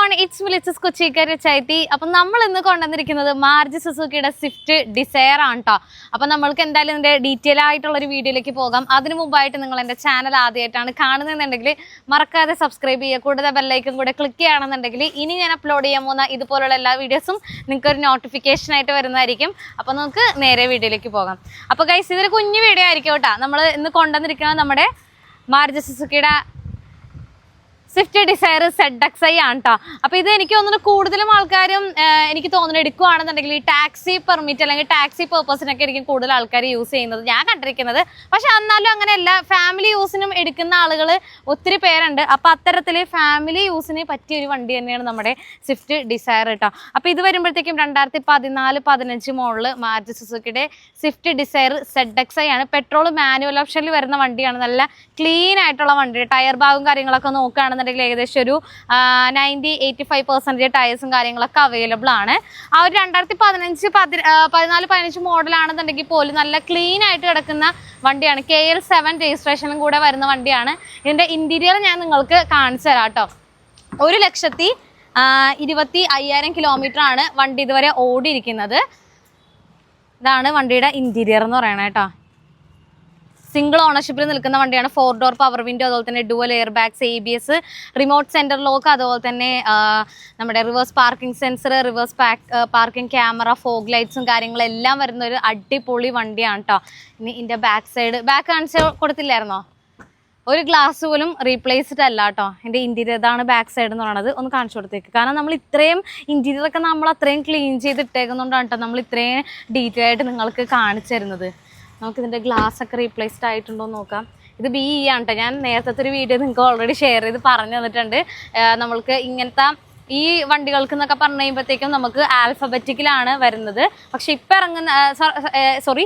One it's മിലിച്ചസ് കൊച്ചിക്കാരി ചൈത്തി അപ്പം നമ്മൾ ഇന്ന് കൊണ്ടുവന്നിരിക്കുന്നത് മാർജി സുസുക്കിയുടെ സ്വിഫ്റ്റ് ഡിസയർ ആണ് കേട്ടോ അപ്പം നമ്മൾക്ക് എന്തായാലും ഇതിന്റെ ഡീറ്റെയിൽ ആയിട്ടുള്ള ഒരു വീഡിയോയിലേക്ക് പോകാം. അതിനു മുമ്പായിട്ട് നിങ്ങൾ എന്റെ ചാനൽ ആദ്യമായിട്ടാണ് കാണുന്നതെന്നുണ്ടെങ്കിൽ മറക്കാതെ സബ്സ്ക്രൈബ് ചെയ്യുക. കൂടുതൽ ബെല്ലൈക്കും കൂടെ ക്ലിക്ക് ചെയ്യുകയാണെന്നുണ്ടെങ്കിൽ ഇനി ഞാൻ അപ്ലോഡ് ചെയ്യാൻ പോകുന്ന ഇതുപോലുള്ള എല്ലാ വീഡിയോസും നിങ്ങൾക്ക് ഒരു നോട്ടിഫിക്കേഷൻ ആയിട്ട് വരുന്നതായിരിക്കും. അപ്പോൾ നമുക്ക് നേരെ വീഡിയോയിലേക്ക് പോകാം. അപ്പോൾ ഗൈസ് ഇതൊരു കുഞ്ഞു വീഡിയോ ആയിരിക്കും കേട്ടോ. നമ്മൾ ഇന്ന് കൊണ്ടുവന്നിരിക്കുന്നത് നമ്മുടെ മാർജി സുസുക്കിയുടെ Swift Dzire Z X I ആണ് കേട്ടോ അപ്പൊ ഇത് എനിക്ക് തോന്നുന്നു കൂടുതലും ആൾക്കാരും എനിക്ക് തോന്നുന്നു എടുക്കുകയാണെന്നുണ്ടെങ്കിൽ ഈ ടാക്സി പെർമിറ്റ് അല്ലെങ്കിൽ ടാക്സി പേർപ്പസിനൊക്കെ ആയിരിക്കും കൂടുതൽ ആൾക്കാർ യൂസ് ചെയ്യുന്നത്. ഞാൻ കണ്ടിരിക്കുന്നത്. പക്ഷെ എന്നാലും അങ്ങനെയല്ല. ഫാമിലി യൂസിനും എടുക്കുന്ന ആളുകൾ ഒത്തിരി പേരുണ്ട്. അപ്പൊ അത്തരത്തിൽ ഫാമിലി യൂസിന് പറ്റിയ ഒരു വണ്ടി തന്നെയാണ് നമ്മുടെ സ്വിഫ്റ്റ് ഡിസയർ കേട്ടോ അപ്പൊ ഇത് വരുമ്പോഴത്തേക്കും രണ്ടായിരത്തി പതിനാല് പതിനഞ്ച് model Maruti സുസുക്കിയുടെ Swift Dzire Z X I ആണ്. പെട്രോൾ മാനുവൽ ഓപ്ഷനിൽ വരുന്ന വണ്ടിയാണ്. നല്ല ക്ലീൻ ആയിട്ടുള്ള വണ്ടി. ടയർ ഭാഗവും കാര്യങ്ങളൊക്കെ നോക്കുകയാണെന്നുണ്ടെങ്കിൽ ഏകദേശം ഒരു നയന്റി എയ്റ്റി ഫൈവ് പെർസെന്റേജ് ടയേഴ്സും കാര്യങ്ങളൊക്കെ അവൈലബിൾ ആണ്. ആ ഒരു രണ്ടായിരത്തി പതിനഞ്ച് പതി പതിനാല് പതിനഞ്ച് മോഡലാണെന്നുണ്ടെങ്കിൽ പോലും നല്ല ക്ലീൻ ആയിട്ട് കിടക്കുന്ന വണ്ടിയാണ്. കെ എൽ സെവൻ രജിസ്ട്രേഷനും കൂടെ വരുന്ന വണ്ടിയാണ്. ഇതിന്റെ ഇന്റീരിയർ ഞാൻ നിങ്ങൾക്ക് കാണിച്ചു തരാം കേട്ടോ. ഒരു ലക്ഷത്തി ഇരുപത്തി അയ്യായിരം കിലോമീറ്റർ ആണ് വണ്ടി ഇതുവരെ ഓടിയിരിക്കുന്നത്. ഇതാണ് വണ്ടിയുടെ ഇന്റീരിയർ എന്ന് പറയണത് കേട്ടോ. സിംഗിൾ ഓണർഷിപ്പിൽ നിൽക്കുന്ന വണ്ടിയാണ് ഫോർ ഡോർ പവർ വിൻഡോ അതുപോലെ തന്നെ dual air bags A B S remote centre lock അതുപോലെ തന്നെ നമ്മുടെ reverse parking sensor reverse parking camera fog ലൈറ്റ്സും കാര്യങ്ങളെല്ലാം വരുന്ന ഒരു അടിപൊളി വണ്ടിയാണ് കേട്ടോ ഇനി ഇതിന്റെ ബാക്ക് സൈഡ് ബാക്ക് കാണിച്ച് കൊടുത്തില്ലായിരുന്നോ? ഒരു ഗ്ലാസ് പോലും റീപ്ലേസ്ഡ് അല്ല കേട്ടോ എന്റെ ഇന്റീരിയർ ഇതാണ് ബാക്ക് സൈഡ് എന്ന് പറയുന്നത് ഒന്ന് കാണിച്ചു കൊടുത്തേക്ക്. കാരണം നമ്മൾ ഇത്രയും ഇന്റീരിയർ ഒക്കെ നമ്മൾ അത്രയും ക്ലീൻ ചെയ്തിട്ടേക്കുന്നതുകൊണ്ടാണ് കേട്ടോ നമ്മൾ ഇത്രയും ഡീറ്റെയിൽ ആയിട്ട് നിങ്ങൾക്ക് കാണിച്ചു തരുന്നത്. നമുക്കിതിന്റെ ഒക്കെ റീപ്ലേസ്ഡ് ആയിട്ടുണ്ടോ എന്ന് നോക്കാം. ഇത് ബി ഇ ആണ് കേട്ടോ ഞാൻ നേരത്തെ ഒരു വീഡിയോ നിങ്ങൾക്ക് ഓൾറെഡി ഷെയർ ചെയ്ത് പറഞ്ഞു തന്നിട്ടുണ്ട്. നമ്മൾക്ക് ഇങ്ങനത്തെ ഈ വണ്ടികൾക്ക് എന്നൊക്കെ പറഞ്ഞു കഴിയുമ്പോഴത്തേക്കും നമുക്ക് ആൽഫബറ്റിക്കിലാണ് വരുന്നത്. പക്ഷെ ഇപ്പം ഇറങ്ങുന്ന സോറി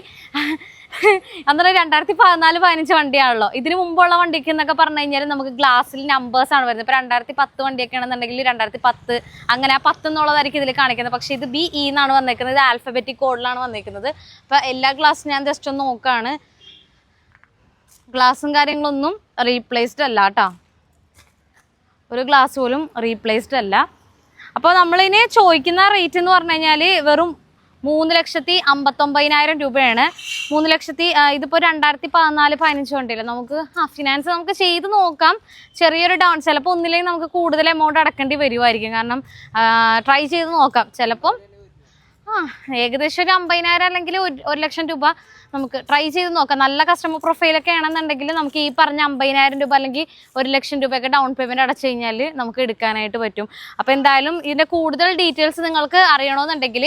അന്നേരം രണ്ടായിരത്തി പതിനാല് പതിനഞ്ച് വണ്ടിയാണല്ലോ. ഇതിന് മുമ്പുള്ള വണ്ടിക്ക് എന്നൊക്കെ പറഞ്ഞു കഴിഞ്ഞാൽ നമുക്ക് ഗ്ലാസ്സിൽ നമ്പേഴ്സ് ആണ് വരുന്നത്. ഇപ്പൊ രണ്ടായിരത്തി പത്ത് വണ്ടിയൊക്കെ ആണെന്നുണ്ടെങ്കിൽ രണ്ടായിരത്തി പത്ത് അങ്ങനെ പത്ത് എന്നുള്ളതായിരിക്കും ഇതിൽ കാണിക്കുന്നത്. പക്ഷേ ഇത് ബി ഇ എന്നാണ് വന്നിരിക്കുന്നത് ഇത് ആൽഫബറ്റിക് കോഡിലാണ് വന്നിരിക്കുന്നത് അപ്പൊ എല്ലാ ഗ്ലാസ്സും ഞാൻ ജസ്റ്റ് ഒന്ന് നോക്കുകയാണ് ഗ്ലാസും കാര്യങ്ങളൊന്നും റീപ്ലേസ്ഡ് അല്ല കേട്ടോ. ഒരു ഗ്ലാസ് പോലും റീപ്ലേസ്ഡ് അല്ല. അപ്പോൾ നമ്മളിനി ചോദിക്കുന്ന റേറ്റ് എന്ന് പറഞ്ഞു കഴിഞ്ഞാൽ വെറും മൂന്ന് ലക്ഷത്തി അമ്പത്തൊമ്പതിനായിരം രൂപയാണ്. മൂന്ന് ലക്ഷത്തി ഇതിപ്പോൾ രണ്ടായിരത്തി പതിനാല് പതിനഞ്ച് വണ്ടിയില്ല നമുക്ക് ആ ഫിനാൻസ് നമുക്ക് ചെയ്ത് നോക്കാം. ചെറിയൊരു ഡൗൺ ചിലപ്പോൾ ഒന്നില്ലെങ്കിൽ നമുക്ക് കൂടുതൽ എമൗണ്ട് അടക്കേണ്ടി വരുമായിരിക്കും കാരണം ട്രൈ ചെയ്ത് നോക്കാം. ചിലപ്പം ആ ഏകദേശം ഒരു അമ്പതിനായിരം അല്ലെങ്കിൽ ഒരു ലക്ഷം രൂപ നമുക്ക് ട്രൈ ചെയ്ത് നോക്കാം. നല്ല കസ്റ്റമർ പ്രൊഫൈലൊക്കെ ആണെന്നുണ്ടെങ്കിൽ നമുക്ക് ഈ പറഞ്ഞ അമ്പതിനായിരം രൂപ അല്ലെങ്കിൽ ഒരു ലക്ഷം രൂപയൊക്കെ ഡൗൺ പേയ്മെന്റ് അടച്ചു കഴിഞ്ഞാൽ നമുക്ക് എടുക്കാനായിട്ട് പറ്റും. അപ്പോൾ എന്തായാലും ഇതിന്റെ കൂടുതൽ ഡീറ്റെയിൽസ് നിങ്ങൾക്ക് അറിയണമെന്നുണ്ടെങ്കിൽ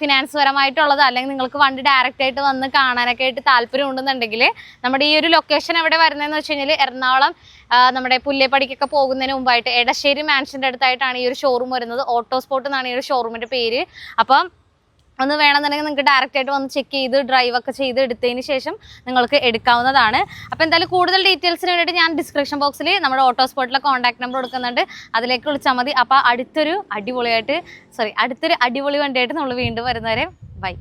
ഫിനാൻസ് പരമായിട്ടുള്ളത് അല്ലെങ്കിൽ നിങ്ങൾക്ക് വണ്ടി ഡയറക്റ്റ് ആയിട്ട് വന്ന് കാണാനൊക്കെ ആയിട്ട് താല്പര്യം ഉണ്ടെന്നുണ്ടെങ്കിൽ നമ്മുടെ ഈ ഒരു ലൊക്കേഷൻ എവിടെ വരുന്നതെന്ന് വെച്ച് കഴിഞ്ഞാൽ എറണാകുളം നമ്മുടെ പുല്ലേപ്പടിക്കൊക്കെ പോകുന്നതിന് മുമ്പായിട്ട് എടശ്ശേരി മാൻഷന്റെ അടുത്തായിട്ടാണ് ഈ ഒരു ഷോറൂം വരുന്നത്. ഓട്ടോ സ്പോട്ട് എന്നാണ് ഈ ഒരു ഷോറൂമിന്റെ പേര്. അപ്പം ഒന്ന് വേണമെന്നുണ്ടെങ്കിൽ നിങ്ങൾക്ക് ഡയറക്റ്റ് ആയിട്ട് വന്ന് ചെക്ക് ചെയ്ത് ഡ്രൈവ് ഒക്കെ ചെയ്ത് എടുത്തതിന് ശേഷം നിങ്ങൾക്ക് എടുക്കാവുന്നതാണ്. അപ്പോൾ എന്തായാലും കൂടുതൽ ഡീറ്റെയിൽസിന് വേണ്ടിയിട്ട് ഞാൻ ഡിസ്ക്രിപ്ഷൻ ബോക്സിൽ നമ്മുടെ ഓട്ടോ സ്പോട്ടിലെ കോൺടാക്ട് നമ്പർ കൊടുക്കുന്നുണ്ട്. അതിലേക്ക് വിളിച്ചാൽ മതി. അപ്പോൾ അടുത്തൊരു അടിപൊളിയായിട്ട് സോറി അടുത്തൊരു അടിപൊളി വണ്ടിയായിട്ട് നമ്മൾ വീണ്ടും വരുന്നവരെ ബൈ